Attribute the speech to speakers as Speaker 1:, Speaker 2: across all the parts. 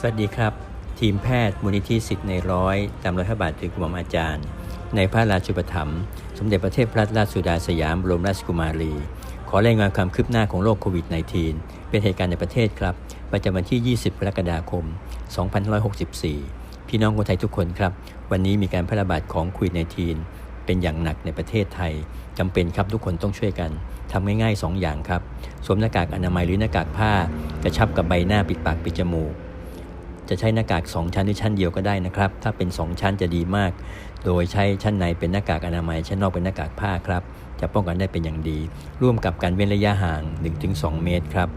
Speaker 1: สวัสดีครับ ทีมแพทย์มูลนิธิสิทธิ์ในร้อยตามรอยพระบาทถึงกรมอาจารย์ ในพระราชูปถัมภ์สมเด็จพระเทพรัตนราชสุดาสยามบรมราชกุมารี ขอรายงานความคืบหน้าของโรคโควิด -19 เป็นเหตุการณ์ในประเทศครับ ประจำวันที่ 20 กรกฎาคม 2564 พี่น้องคนไทยทุกคนครับ วันนี้มีการแพร่ระบาดของโควิด -19 เป็นอย่างหนักในประเทศไทยจำเป็นครับทุกคนต้องช่วยกันทำง่ายๆ2อย่างครับ สวมหน้ากากอนามัยหรือหน้ากากผ้ากระชับกับใบหน้าปิดปากปิดจมูก จะใช้หน้ากาก 2 ชั้นหรือชั้นเดียวก็ได้นะครับ ถ้าเป็น 2 ชั้นจะดีมาก โดยใช้ชั้นในเป็นหน้ากากอนามัย ชั้นนอกเป็นหน้ากากผ้าครับ จะป้องกันได้เป็นอย่างดี ร่วมกับการเว้นระยะห่าง 1-2 เมตรครับ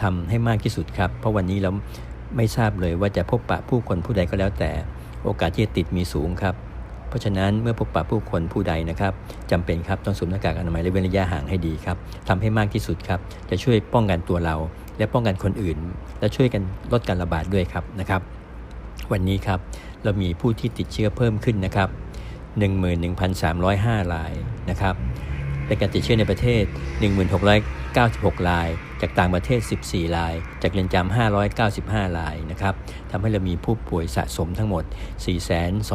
Speaker 1: ทำให้มากที่สุดครับ เพราะวันนี้เราไม่ทราบเลยว่าจะพบปะผู้คนผู้ใดก็แล้วแต่ โอกาสที่จะติดมีสูงครับ ราะฉะนั้นเมื่อพบปะผู้คนผู้ใดนะครับจำเป็นครับต้องสวมหน้ากากอนามัยและเว้นระยะห่างให้ดีครับทำให้มากที่สุดครับจะช่วยป้องกันตัวเรา และป้องกันคนอื่น และช่วยกันลดการระบาดด้วยครับนะครับ วันนี้ครับเรามีผู้ที่ติดเชื้อเพิ่มขึ้นนะครับ 11,305รายนะครับเป็นการติดเชื้อในประเทศ 1696ราย จากต่างประเทศ 14 ราย จากเรือนจำ595 รายนะครับทำให้เรามีผู้ป่วยสะสมทั้งหมด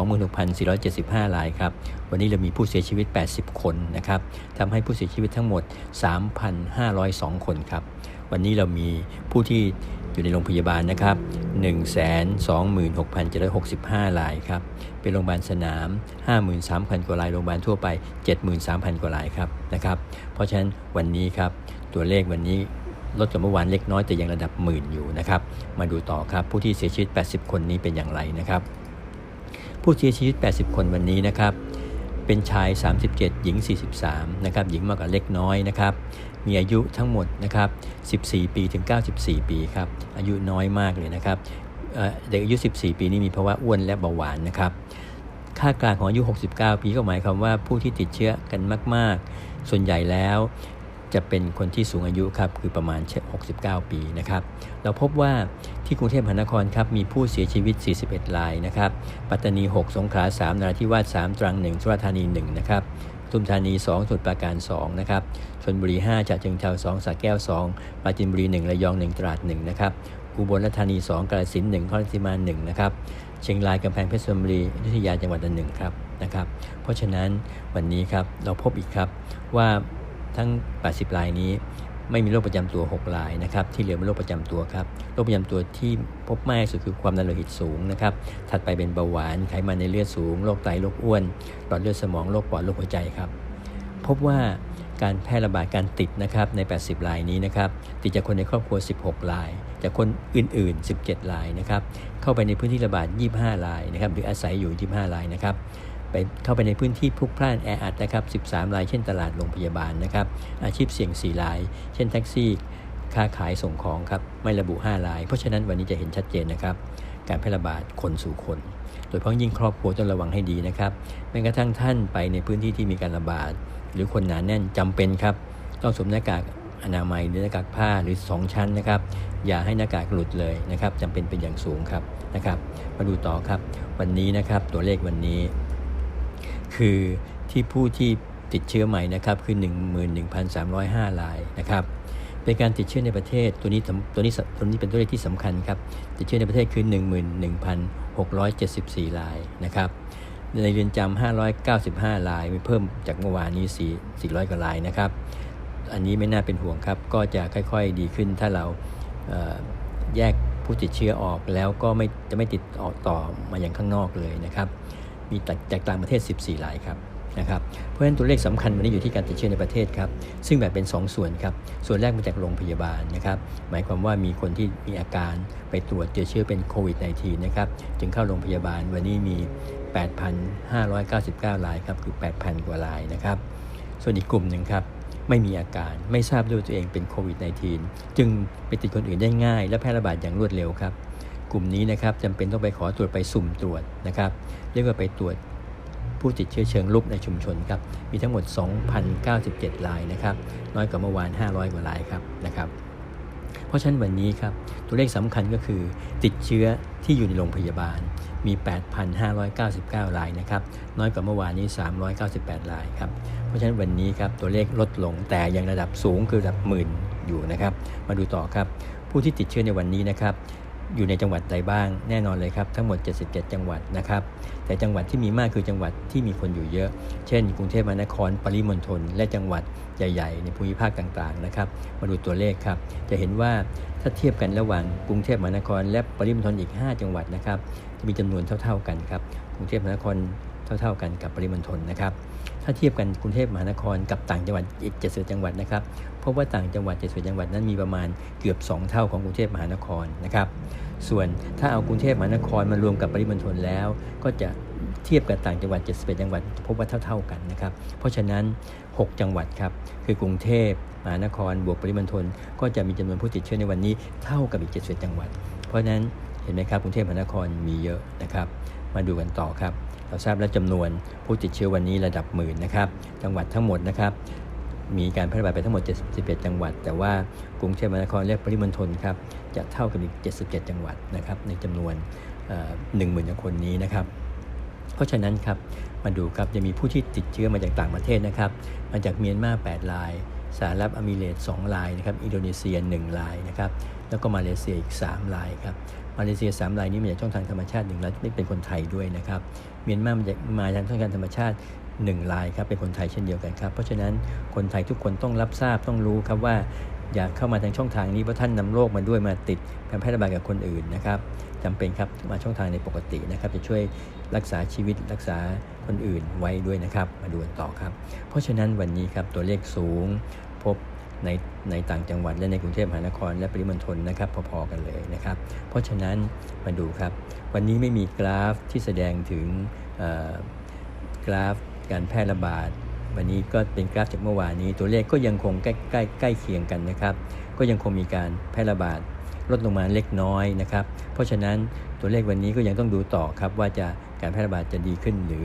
Speaker 1: 426,475 รายครับ วันนี้เรามีผู้เสียชีวิต 80 คนนะครับทำให้ผู้เสียชีวิตทั้งหมด 3,502 คนครับ วันนี้เรามีผู้ที่อยู่ในโรงพยาบาลนะครับ 126,765 รายครับ เป็นโรงพยาบาลสนาม 53,000 กว่าราย โรงพยาบาลทั่วไป 73,000 กว่ารายครับนะครับ เพราะฉะนั้นวันนี้ครับ ตัวเลขวันนี้ ลดจากเมื่อวานเล็กน้อยแต่ยังระดับหมื่นอยู่นะครับ มาดูต่อครับผู้ที่เสียชีวิต 80 คนนี้เป็นอย่างไรนะครับ ผู้เสียชีวิต 80 คนวันนี้นะครับ เป็นชาย 37 หญิง 43 นะครับ หญิงมากกว่าเล็กน้อยนะครับ มีอายุทั้งหมดนะครับ 14 ปีถึง 94 ปีครับ อายุน้อยมากเลยนะครับเด็กอายุ 14 ปีนี้มีภาวะอ้วนและเบาหวานนะครับค่ากลางของอายุ 69 ปีก็หมายความว่าผู้ที่ติดเชื้อกันมาก ๆ ส่วนใหญ่แล้ว จะเป็นคนที่สูงอายุครับคือประมาณ 69 ปีนะครับเราพบว่าที่กรุงเทพมหานครครับมีผู้เสียชีวิต 41 รายนะครับปัตตานี 6 สงขลา 3 นราธิวาส 3 ตรัง 1 สุราษฎร์ธานี 1 นะครับทุมธานี 2สมุทรปราการ 2 นะครับชนบุรี5ฉะเชิงเทา2สระแก้ว 2 ปราจีนบุรี 1 ระยอง 1 ตราด 1 นะครับอุบลราชธานี 2กาฬสินธุ์1นครราชสีมา 1 นะครับ เชียงรายกำแพงเพชรบุรีอยุธยาจังหวัดละหนึ่งครับนะครับ เพราะฉะนั้นวันนี้ครับเราพบอีกครับว่า ทั้ง 80รายนี้ ไม่มีโรคประจำตัว 6 รายนะครับ ที่เหลือเป็นโรคประจำตัวครับ โรคประจำตัวที่พบมากที่สุดคือความดันโลหิตสูงนะครับ ถัดไปเป็นเบาหวาน ไขมันในเลือดสูง โรคไต โรคอ้วน หลอดเลือดสมอง โรคปอด โรคหัวใจครับ พบว่าการแพร่ระบาดการติดนะครับใน 80 รายนี้นะครับติดจากคนในครอบครัว 16 ราย จากคนอื่น ๆ 17 รายนะครับเข้าไปในพื้นที่ระบาด 25 รายนะครับหรืออาศัยอยู่ 25 รายนะครับ ไปเข้าไปในพื้นที่พลุกพล่านแออัดนะครับ 13 ราย เช่นตลาดโรงพยาบาลนะครับ อาชีพเสี่ยง 4 ราย เช่นแท็กซี่ ค้าขายส่งของครับ ไม่ระบุ 5 ราย เพราะฉะนั้นวันนี้จะเห็นชัดเจนนะครับ การแพร่ระบาดคนสู่คน โดยเฉพาะยิ่งครอบครัวต้องระวังให้ดีนะครับแม้กระทั่งท่านไปในพื้นที่ที่มีการระบาด หรือคนหนาแน่นจำเป็นครับ ต้องสวมหน้ากากอนามัยหรือหน้ากากผ้าหรือ 2 ชั้นนะครับ อย่าให้หน้ากากหลุดเลยนะครับจำเป็นเป็นอย่างสูงครับนะครับ มาดูต่อครับ วันนี้นะครับตัวเลขวันนี้ คือที่ผู้ที่ติดเชื้อใหม่นะครับคือ 11,305รายนะครับเป็นการติดเชื้อในประเทศตัวนี้ตัวนี้ตัวนี้เป็นตัวเลขที่สำคัญครับติดเชื้อในประเทศคือ 11,674รายนะครับในเรือนจำ595รายมีเพิ่มจากเมื่อวานนี้4 400กว่ารายนะครับ อันนี้ไม่น่าเป็นห่วงครับ ก็จะค่อยๆดีขึ้นถ้าเราแยกผู้ติดเชื้อออกแล้วก็ไม่จะไม่ติดออกต่อมาอย่างข้างนอกเลยนะครับ มีจากต่างประเทศ 14รายครับนะครับเพราะฉะนั้นตัวเลขสำคัญวันนี้อยู่ที่การติดเชื้อในประเทศครับซึ่งแบ่งเป็น 2 ส่วนครับส่วนแรกมาจากโรงพยาบาลนะครับหมายความว่ามีคนที่มีอาการไปตรวจเจอเชื้อเป็นโควิด -19 นะครับจึงเข้าโรงพยาบาลวันนี้มี 8,599 รายครับคือ 8,000 กว่ารายนะครับส่วนอีกกลุ่มหนึ่งครับไม่มีอาการไม่ทราบด้วยตัวเองเป็นโควิด -19 จึงไปติดคนอื่นได้ง่าย และแพร่ระบาดอย่างรวดเร็วครับ กลุ่มนี้นะครับจำเป็นต้องไปขอตรวจไปสุ่มตรวจนะครับ เรียกว่าไปตรวจผู้ติดเชื้อเชิงลุกในชุมชนครับ มีทั้งหมด 2,097รายนะครับ น้อยกว่าเมื่อวาน 500 กว่ารายครับนะครับ เพราะฉะนั้นวันนี้ครับ ตัวเลขสำคัญก็คือติดเชื้อที่อยู่ในโรงพยาบาล มี 8,599 รายนะครับ น้อยกว่าเมื่อวานนี้ 398 รายครับ เพราะฉะนั้นวันนี้ครับตัวเลขลดลงแต่ยังระดับสูงคือระดับหมื่นอยู่นะครับ มาดูต่อครับ ผู้ที่ติดเชื้อในวันนี้นะครับ อยู่ในจังหวัดใดบ้างแน่นอนเลยครับทั้งหมด 77 จังหวัดนะครับแต่จังหวัดที่มีมากคือจังหวัดที่มีคนอยู่เยอะ เช่น กรุงเทพมหานครปริมณฑลและจังหวัดใหญ่ ๆ ในภูมิภาคต่างๆนะครับมาดูตัวเลขครับ จะเห็นว่าถ้าเทียบกันระหว่างกรุงเทพมหานคร และปริมณฑลอีก 5 จังหวัดนะครับจะมีจำนวนเท่า ๆกันครับกรุงเทพมหานครเท่า ๆ กันกับปริมณฑลนะครับถ้าเทียบกันกรุงเทพมหานครกับต่างจังหวัดอีก 70 จังหวัดนะครับ พบว่าต่างจังหวัด70จังหวัดนั้นมีประมาณเกือบ 2 เท่าของกรุงเทพมหานครนะครับ ส่วนถ้าเอากรุงเทพมหานครมารวมกับปริมณฑลแล้ว ก็จะเทียบกับต่างจังหวัด 71 จังหวัด พบว่าเท่า ๆกันนะครับ เพราะฉะนั้น 6 จังหวัดครับ คือกรุงเทพมหานคร บวกปริมณฑล ก็จะมีจำนวนผู้ติดเชื้อในวันนี้เท่ากับอีก 71 จังหวัด เพราะฉะนั้นเห็นไหมครับ กรุงเทพมหานครมีเยอะนะครับ มาดูกันต่อครับ เราทราบแล้วจำนวนผู้ติดเชื้อวันนี้ระดับหมื่นนะครับ จังหวัดทั้งหมดนะครับ มีการแพร่ระบาดไปทั้งหมด 71 จังหวัด แต่ว่ากรุงเทพมหานครและปริมณฑลครับจะเท่ากับอีก 77 จังหวัดนะครับในจำนวนหนึ่งหมื่นคนนี้นะครับ เพราะฉะนั้นครับมาดูครับจะมีผู้ที่ติดเชื้อมาจากต่างประเทศนะครับ มาจากเมียนมา8รายสหรัฐอเมริกา2รายนะครับ อินโดนีเซีย1รายนะครับ แล้วก็มาเลเซียอีก 3 รายครับ มาเลเซีย 3 รายนี้มาจากช่องทางธรรมชาติหนึ่งรายไม่เป็นคนไทยด้วยนะครับ เมียนมามาจากมาจากช่องทางธรรมชาติ 1รายครับเป็นคนไทยเช่นเดียวกันครับ เพราะฉะนั้นคนไทยทุกคนต้องรับทราบต้องรู้ครับว่าอย่าเข้ามาทางช่องทางนี้เพราะท่านนำโรคมาด้วยมาติดการแพร่ระบาดกับคนอื่นนะครับจำเป็นครับมาช่องทางในปกตินะครับจะช่วยรักษาชีวิตรักษาคนอื่นไว้ด้วยนะครับ มาดูกันต่อครับ เพราะฉะนั้นวันนี้ครับตัวเลขสูงพบในในต่างจังหวัดและในกรุงเทพมหานคร และปริมณฑลนะครับพอๆกันเลยนะครับ เพราะฉะนั้นมาดูครับ วันนี้ไม่มีกราฟที่แสดงถึงกราฟ การแพร่ระบาด วันนี้ก็เป็นกราฟจากเมื่อวานนี้ ตัวเลขก็ยังคงใกล้ใกล้ใกล้เคียงกันนะครับ ก็ยังคงมีการแพร่ระบาดลดลงมาเล็กน้อยนะครับ เพราะฉะนั้นตัวเลขวันนี้ก็ยังต้องดูต่อครับว่าจะการแพร่ระบาดจะดีขึ้นหรือ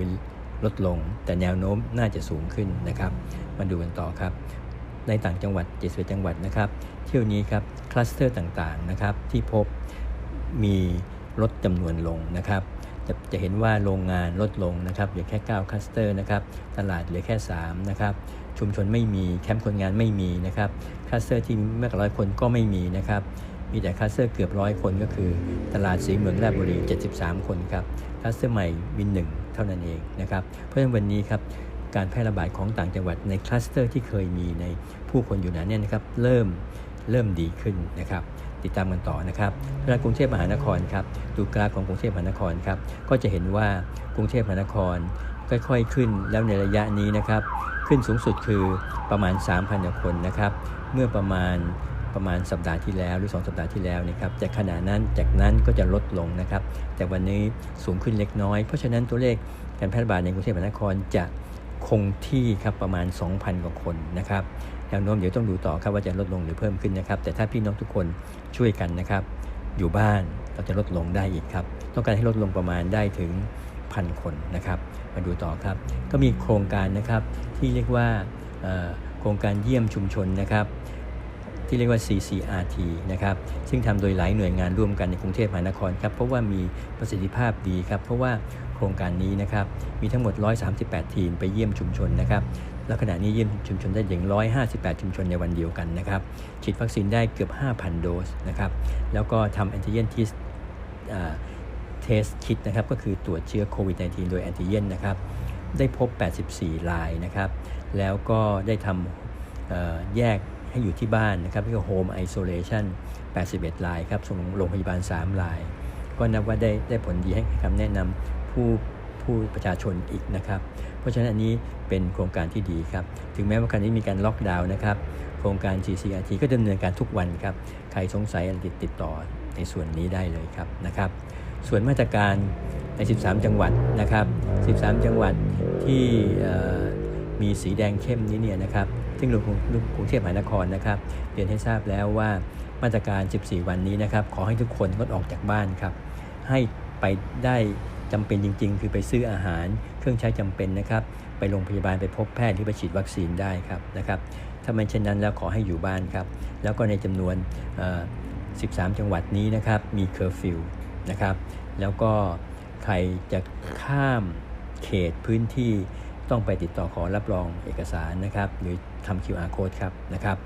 Speaker 1: ลดลง แต่แนวโน้มน่าจะสูงขึ้นนะครับ มาดูกันต่อครับ ในต่างจังหวัด7จังหวัดนะครับ เที่ยวนี้ครับคลัสเตอร์ต่างๆนะครับที่พบมีลดจำนวนลงนะครับ จะจะเห็นว่าโรงงานลดลงนะครับเหลือแค่ 9คลัสเตอร์นะครับตลาดเหลือแค่ 3 นะครับชุมชนไม่มีแคมป์คนงานไม่มีนะครับคลัสเตอร์ที่มากกว่าร้อยคนก็ไม่มีนะครับมีแต่คลัสเตอร์เกือบร้อยคนก็คือ ตลาดสีเมืองราชบุรี 73 คนครับคลัสเตอร์ใหม่วินหนึ่งเท่านั้นเองนะครับเพราะฉะนั้นวันนี้ครับการแพร่ระบาดของต่างจังหวัดในคลัสเตอร์ที่เคยมีในผู้คนอยู่หนาแน่นนะครับเริ่มเริ่มดีขึ้นนะครับ ติดตามกันต่อนะครับเวลากรุงเทพมหานครครับดูกราฟของกรุงเทพมหานครครับก็จะเห็นว่ากรุงเทพมหานครค่อยๆขึ้นแล้วในระยะนี้นะครับ ขึ้นสูงสุดคือประมาณ 3,000 คนนะครับ เมื่อประมาณประมาณสัปดาห์ที่แล้วหรือ 2 สัปดาห์ที่แล้วนะครับจากขณะนั้นจากนั้นก็จะลดลงนะครับ แต่วันนี้สูงขึ้นเล็กน้อย เพราะฉะนั้นตัวเลขการแพร่ระบาดในกรุงเทพมหานครจะคงที่ครับประมาณ 2,000 กว่าคนนะครับ แนวโน้มเดี๋ยวต้องดูต่อครับว่าจะลดลงหรือเพิ่มขึ้นนะครับ แต่ถ้าพี่น้องทุกคนช่วยกันนะครับ อยู่บ้านเราจะลดลงได้อีกครับ ต้องการให้ลดลงประมาณได้ถึงพันคนนะครับ มาดูต่อครับ ก็มีโครงการนะครับที่เรียกว่าโครงการเยี่ยมชุมชนนะครับที่เรียกว่า CCRT นะครับ ซึ่งทำโดยหลายหน่วยงานร่วมกันในกรุงเทพมหานครครับ เพราะว่ามีประสิทธิภาพดีครับ เพราะว่าโครงการนี้นะครับ มีทั้งหมด 138 ทีมไปเยี่ยมชุมชนนะครับ แล้วขณะนี้เยี่ยมชุมชนได้ถึง 158 ชุมชนในวันเดียวกันนะครับ ฉีดวัคซีนได้เกือบ 5,000 โดสนะครับ แล้วก็ทำแอนติเจนทีเทสคิดนะครับ ก็คือตรวจเชื้อโควิด -19 โดยแอนติเจนนะครับ ได้พบ 84 รายนะครับ แล้วก็ได้ทำแยกให้อยู่ที่บ้านนะครับเรียกว่า Home Isolation 81 รายครับ ส่งโรงพยาบาล 3 ราย ก็นับว่าได้ได้ผลดีให้คำแนะนำผู้ผู้ประชาชนอีกนะครับ เพราะฉะนั้นอันนี้เป็นโครงการที่ดีครับ ถึงแม้ว่าครั้นี้มีการล็อกดาวน์นะครับ โครงการ GCRT ก็ดำเนินการทุกวันครับ ใครสงสัยอะไรติดติดต่อในส่วนนี้ได้เลยครับนะครับ ส่วนมาตรการใน 13 จังหวัดนะครับ 13 จังหวัดที่มีสีแดงเข้มนี้เนี่ยนะครับ ซึ่งรวมกรุงเทพมหานครนะครับเรียนให้ทราบแล้วว่ามาตรการ 14 วันนี้นะครับ ขอให้ทุกคนงดออกจากบ้านครับ ให้ไปได้จำเป็นจริง ๆ คือไปซื้ออาหาร เครื่องใช้จำเป็นนะครับ ไปโรงพยาบาลไปพบแพทย์หรือไปฉีดวัคซีนได้ครับนะครับ ถ้าไม่เช่นนั้นแล้วขอให้อยู่บ้านครับ แล้วก็ในจำนวน 13 จังหวัดนี้นะครับ มีเคอร์ฟิวนะครับ แล้วก็ใครจะข้ามเขตพื้นที่ต้องไปติดต่อขอรับรองเอกสารนะครับ หรือทำ QR code ครับนะครับ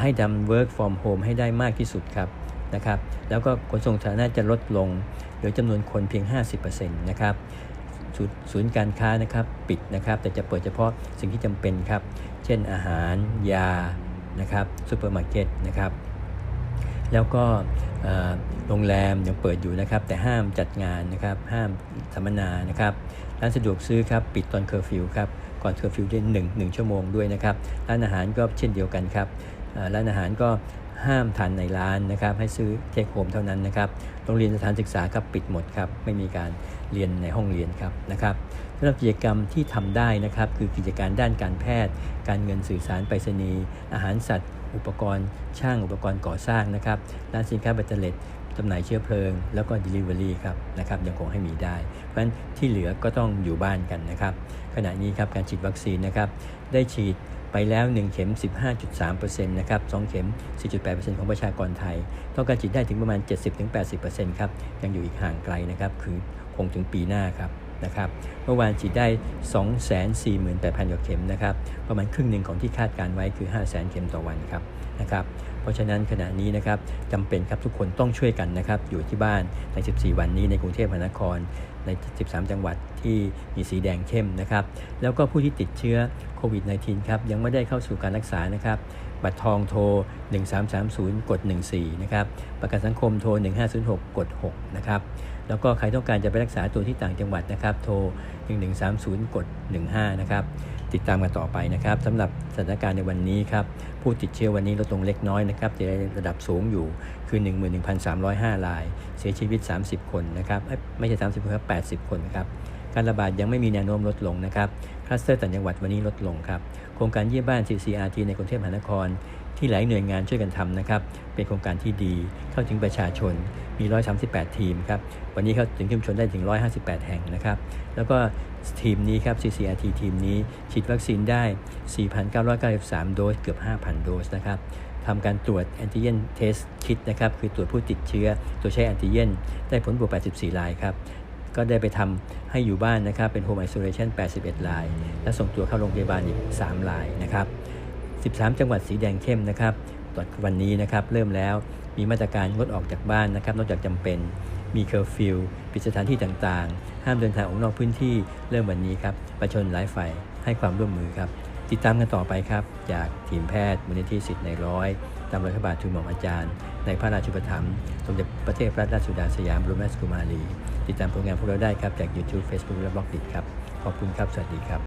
Speaker 1: ให้ทำ work from home ให้ได้มากที่สุดครับนะครับ แล้วก็ขนส่งสาธารณะจะลดลงหลือจำนวนคนเพียง 50%นะครับ ศูนย์ศูนย์การค้านะครับปิดนะครับ แต่จะเปิดเฉพาะสิ่งที่จำเป็นครับ เช่นอาหาร ยานะครับซูเปอร์มาร์เก็ตนะครับแล้วก็โรงแรมยังเปิดอยู่นะครับ แต่ห้ามจัดงานนะครับ ห้ามสัมมนานะครับร้านสะดวกซื้อครับปิดตอนเคอร์ฟิวครับก่อนเคอร์ฟิวได้หนึ่งหนึ่งชั่วโมงด้วยนะครับร้านอาหารก็เช่นเดียวกันครับร้านอาหารก็ ห้ามทานในร้านนะครับ ให้ซื้อเทคโฮมเท่านั้นนะครับโรงเรียนสถานศึกษาครับปิดหมดครับ ไม่มีการเรียนในห้องเรียนครับนะครับสำหรับกิจกรรมที่ทำได้นะครับ คือกิจการด้านการแพทย์ การเงินสื่อสารไปรษณีย์อาหารสัตว์ อุปกรณ์ ช่างอุปกรณ์ก่อสร้างนะครับร้านสินค้าแบตเตอรี่จำหน่ายเชื้อเพลิง แล้วก็ Delivery ครับนะครับยังคงให้มีได้ เพราะฉะนั้นที่เหลือก็ต้องอยู่บ้านกันนะครับ ขณะนี้ครับการฉีดวัคซีนนะครับได้ฉีด ไปแล้ว 1 เข็ม 15.3%นะครับ2เข็ม 4.8%ของประชากรไทย ต้องการฉีดได้ถึงประมาณ 70-80%ครับ ยังอยู่อีกห่างไกลนะครับ คือคงถึงปีหน้าครับนะครับ เมื่อวานฉีดได้ 248,000กว่าเข็มนะครับ ประมาณครึ่งหนึ่งของที่คาดการไว้คือ 500,000 เข็มต่อวันครับนะครับ เพราะฉะนั้นขณะนี้นะครับจำเป็นครับทุกคนต้องช่วยกันนะครับอยู่ที่บ้านใน 14 วันนี้ในกรุงเทพมหานครใน 13 จังหวัดที่มีสีแดงเข้มนะครับ แล้วก็ผู้ที่ติดเชื้อโควิด -19 ครับยังไม่ได้เข้าสู่การรักษานะครับ บัตรทองโทร 1330 กด 14 นะครับ ประกันสังคมโทร 1506 กด 6 นะครับ แล้วก็ใครต้องการจะไปรักษาตัวที่ต่างจังหวัดนะครับ โทร 1130 กด 15 นะครับ ติดตามกันต่อไปนะครับสำหรับสถานการณ์ในวันนี้ครับผู้ติดเชื้อวันนี้ลดลงเล็กน้อยนะครับจะได้ระดับสูงอยู่คือ 11,305ราย เสียชีวิต 30 คนนะครับไม่ใช่ 30 คนครับ 80 คนครับการระบาดยังไม่มีแนวโน้มลดลงนะครับคลัสเตอร์ต่างจังหวัดวันนี้ลดลงครับโครงการเยี่ยมบ้าน CCRT ในกรุงเทพมหานคร ที่หลายหน่วยงานช่วยกันทำนะครับ เป็นโครงการที่ดีเข้าถึงประชาชนมี 138 ทีมครับ วันนี้เข้าถึงชุมชนได้ถึง 158 แห่งนะครับ แล้วก็ทีมนี้ครับ CCRT ทีมนี้ฉีดวัคซีนได้ 4,993 โดส เกือบ 5,000 โดสนะครับทำการตรวจแอนติเจนเทสคิดนะครับ คือตรวจผู้ติดเชื้อ ตัวใช้แอนติเจนได้ผลบวก 84 รายครับ ก็ได้ไปทำให้อยู่บ้านนะครับ เป็น Home Isolation 81 ราย และส่งตัวเข้าโรงพยาบาลอีก 3 รายนะครับ 13 จังหวัดสีแดงเข้มนะครับตอนวันนี้นะครับเริ่มแล้วมีมาตรการงดออกจากบ้านนะครับ นอกจากจำเป็นมีเคอร์ฟิวปิดสถานที่ต่างๆ ห้ามเดินทางออกนอกพื้นที่เริ่มวันนี้ครับประชนหลายฝ่ายให้ความร่วมมือครับ ติดตามกันต่อไปครับ จากทีมแพทย์มูลนิธิสิทธิ์ในร้อย ตามรัฐบาลทุนหม่อมอาจารย์ ในพระราชูปถัมภ์สมเด็จพระเทพรัตนราชสุดาสยามบรมราชกุมารี ติดตามผลงานพวกเราได้ครับจาก YouTube Facebook และบล็อกดิครับ ขอบคุณครับ สวัสดีครับ